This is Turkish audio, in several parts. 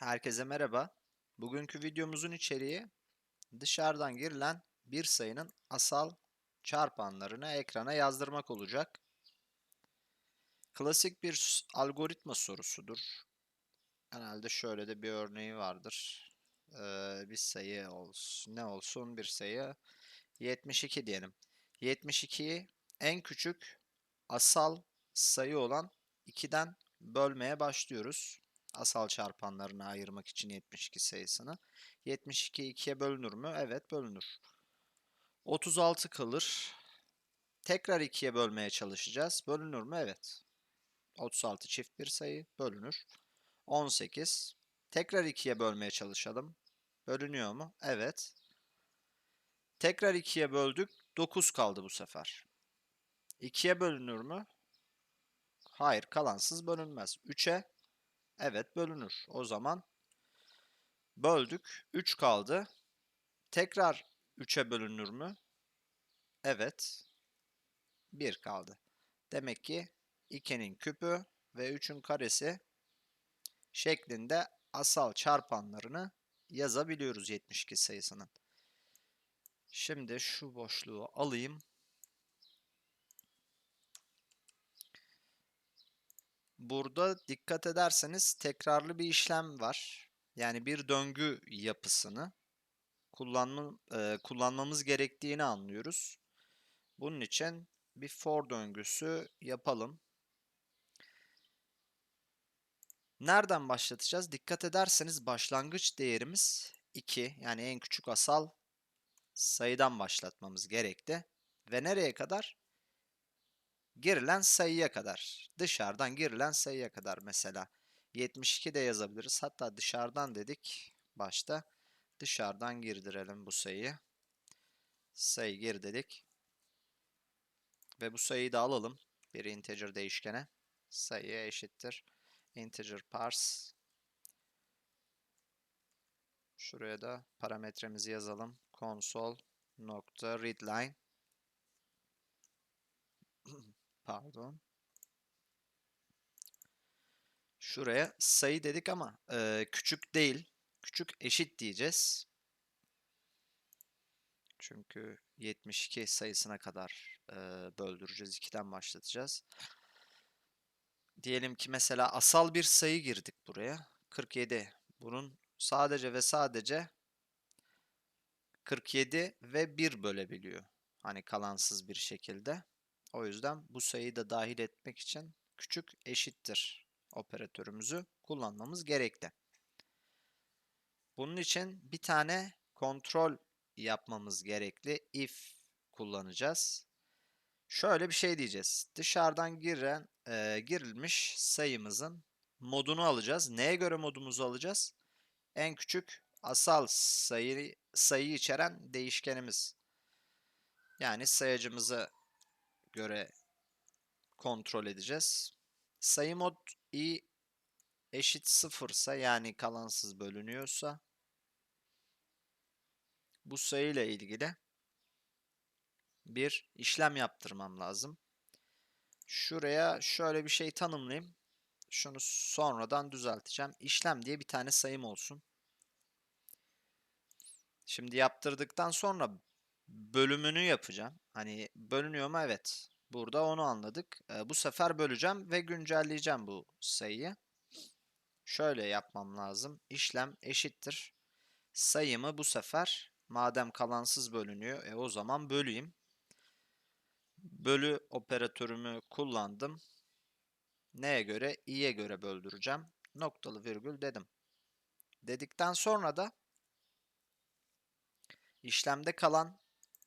Herkese merhaba. Bugünkü videomuzun içeriği dışarıdan girilen bir sayının asal çarpanlarını ekrana yazdırmak olacak. Klasik bir algoritma sorusudur. Genelde şöyle de bir örneği vardır. Ee, bir sayı olsun, ne olsun bir sayı 72 diyelim. 72'yi en küçük asal sayı olan 2'den bölmeye başlıyoruz. Asal çarpanlarına ayırmak için 72 sayısını. 72 2'ye bölünür mü? Evet bölünür. 36 kalır. Tekrar 2'ye bölmeye çalışacağız. Bölünür mü? Evet. 36 çift bir sayı bölünür. 18. Tekrar 2'ye bölmeye çalışalım. Bölünüyor mu? Evet. Tekrar 2'ye böldük. 9 kaldı bu sefer. 2'ye bölünür mü? Hayır, kalansız bölünmez. 3'e evet bölünür. O zaman böldük. 3 kaldı. Tekrar 3'e bölünür mü? Evet. 1 kaldı. Demek ki 2'nin küpü ve 3'ün karesi şeklinde asal çarpanlarını yazabiliyoruz 72 sayısının. Şimdi şu boşluğu alayım. Burada dikkat ederseniz tekrarlı bir işlem var. Yani bir döngü yapısını kullanma, e, kullanmamız gerektiğini anlıyoruz. Bunun için bir for döngüsü yapalım. Nereden başlatacağız? Dikkat ederseniz başlangıç değerimiz 2 yani en küçük asal sayıdan başlatmamız gerekti. Ve nereye kadar? Girilen sayıya kadar. Dışarıdan girilen sayıya kadar mesela. 72 de yazabiliriz. Hatta dışarıdan dedik başta. Dışarıdan girdirelim bu sayıyı. Sayı gir dedik. Ve bu sayıyı da alalım. Bir integer değişkene. Sayıya eşittir. Integer parse. Şuraya da parametremizi yazalım. Console nokta readline. Pardon. Şuraya sayı dedik ama e, küçük değil. Küçük eşit diyeceğiz. Çünkü 72 sayısına kadar e, böldüreceğiz. 2'den başlatacağız. Diyelim ki mesela asal bir sayı girdik buraya. 47. Bunun sadece ve sadece 47 ve 1 bölebiliyor. Hani kalansız bir şekilde. O yüzden bu sayıyı da dahil etmek için küçük eşittir operatörümüzü kullanmamız gerekli. Bunun için bir tane kontrol yapmamız gerekli. If kullanacağız. Şöyle bir şey diyeceğiz. Dışarıdan giren, e, girilmiş sayımızın modunu alacağız. Neye göre modumuzu alacağız? En küçük asal sayı sayı içeren değişkenimiz. Yani sayacımızı göre kontrol edeceğiz. Sayı mod i eşit sıfırsa yani kalansız bölünüyorsa bu sayıyla ilgili bir işlem yaptırmam lazım. Şuraya şöyle bir şey tanımlayayım. Şunu sonradan düzelteceğim. İşlem diye bir tane sayım olsun. Şimdi yaptırdıktan sonra bölümünü yapacağım. Hani bölünüyor mu? Evet. Burada onu anladık. Ee, bu sefer böleceğim ve güncelleyeceğim bu sayıyı. Şöyle yapmam lazım. İşlem eşittir. Sayımı bu sefer madem kalansız bölünüyor e o zaman böleyim. Bölü operatörümü kullandım. Neye göre? i'ye göre böldüreceğim. Noktalı virgül dedim. Dedikten sonra da işlemde kalan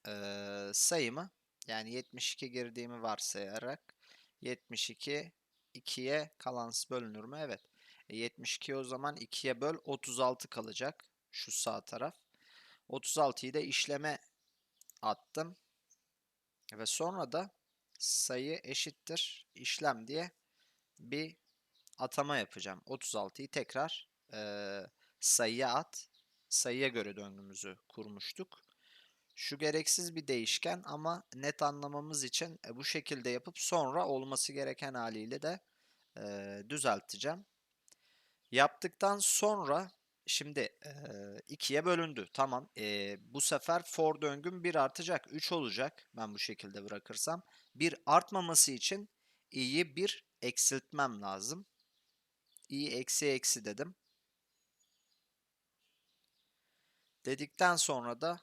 eee, sayımı yani 72 girdiğimi varsayarak 72 2'ye kalansız bölünür mü? Evet. E, 72 o zaman 2'ye böl 36 kalacak. Şu sağ taraf. 36'yı da işleme attım. Ve sonra da sayı eşittir işlem diye bir atama yapacağım. 36'yı tekrar eee, sayıya at. Sayıya göre döngümüzü kurmuştuk. Şu gereksiz bir değişken ama net anlamamız için e, bu şekilde yapıp sonra olması gereken haliyle de e, düzelteceğim. Yaptıktan sonra şimdi eee, ikiye bölündü. Tamam. Eee, bu sefer for döngüm 1 artacak. 3 olacak. Ben bu şekilde bırakırsam. 1 artmaması için i'yi 1 eksiltmem lazım. i eksi eksi dedim. Dedikten sonra da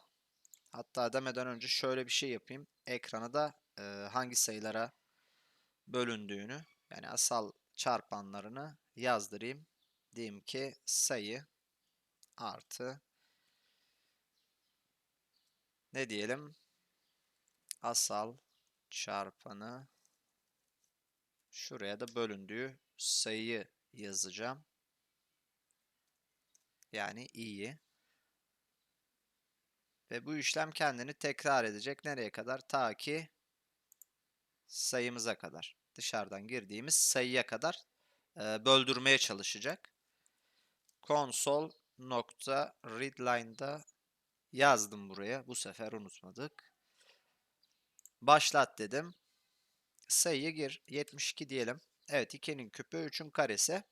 hatta demeden önce şöyle bir şey yapayım. Ekrana da eee, hangi sayılara bölündüğünü yani asal çarpanlarını yazdırayım. Diyeyim ki sayı artı ne diyelim? Asal çarpanı şuraya da bölündüğü sayıyı yazacağım. Yani i'yi. Ve bu işlem kendini tekrar edecek. Nereye kadar? Ta ki sayımıza kadar. Dışarıdan girdiğimiz sayıya kadar e, böldürmeye çalışacak. Console nokta readline'da yazdım buraya. Bu sefer unutmadık. Başlat dedim. Sayıyı gir. 72 diyelim. Evet 2'nin küpü 3'ün karesi.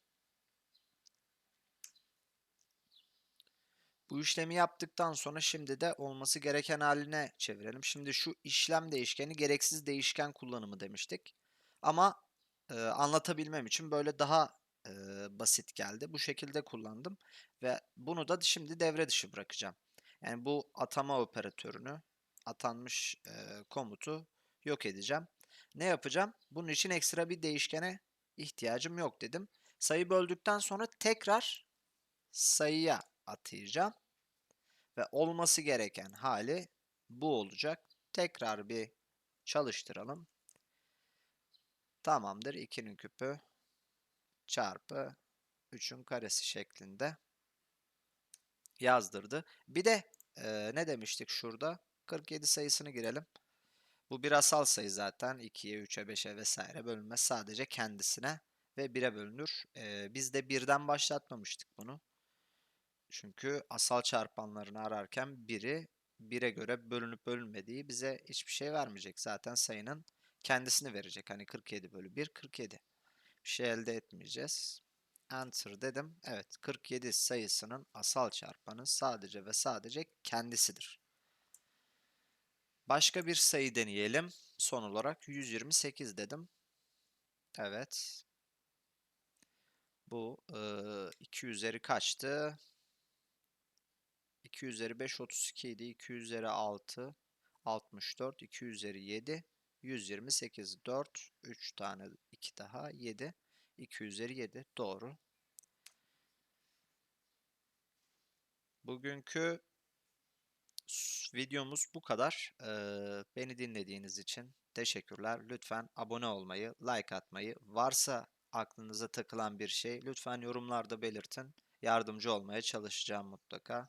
Bu işlemi yaptıktan sonra şimdi de olması gereken haline çevirelim. Şimdi şu işlem değişkeni gereksiz değişken kullanımı demiştik. Ama e, anlatabilmem için böyle daha e, basit geldi. Bu şekilde kullandım ve bunu da şimdi devre dışı bırakacağım. Yani bu atama operatörünü, atanmış e, komutu yok edeceğim. Ne yapacağım? Bunun için ekstra bir değişkene ihtiyacım yok dedim. Sayı böldükten sonra tekrar sayıya atayacağım. Ve olması gereken hali bu olacak. Tekrar bir çalıştıralım. Tamamdır. 2'nin küpü çarpı 3'ün karesi şeklinde yazdırdı. Bir de e, ne demiştik şurada? 47 sayısını girelim. Bu bir asal sayı zaten. 2'ye, 3'e, 5'e vesaire bölünmez. Sadece kendisine ve 1'e bölünür. E, biz de birden başlatmamıştık bunu. Çünkü asal çarpanlarını ararken biri 1'e göre bölünüp bölünmediği bize hiçbir şey vermeyecek. Zaten sayının kendisini verecek. Hani 47 bölü 1, 47. Bir şey elde etmeyeceğiz. Enter dedim. Evet 47 sayısının asal çarpanı sadece ve sadece kendisidir. Başka bir sayı deneyelim. Son olarak 128 dedim. Evet. Bu e, 2 üzeri kaçtı? 2 üzeri 5 32 idi. 2 üzeri 6 64. 2 üzeri 7 128. 4 3 tane 2 daha 7. 2 üzeri 7 doğru. Bugünkü videomuz bu kadar. Ee, beni dinlediğiniz için teşekkürler. Lütfen abone olmayı, like atmayı, varsa aklınıza takılan bir şey lütfen yorumlarda belirtin. Yardımcı olmaya çalışacağım mutlaka.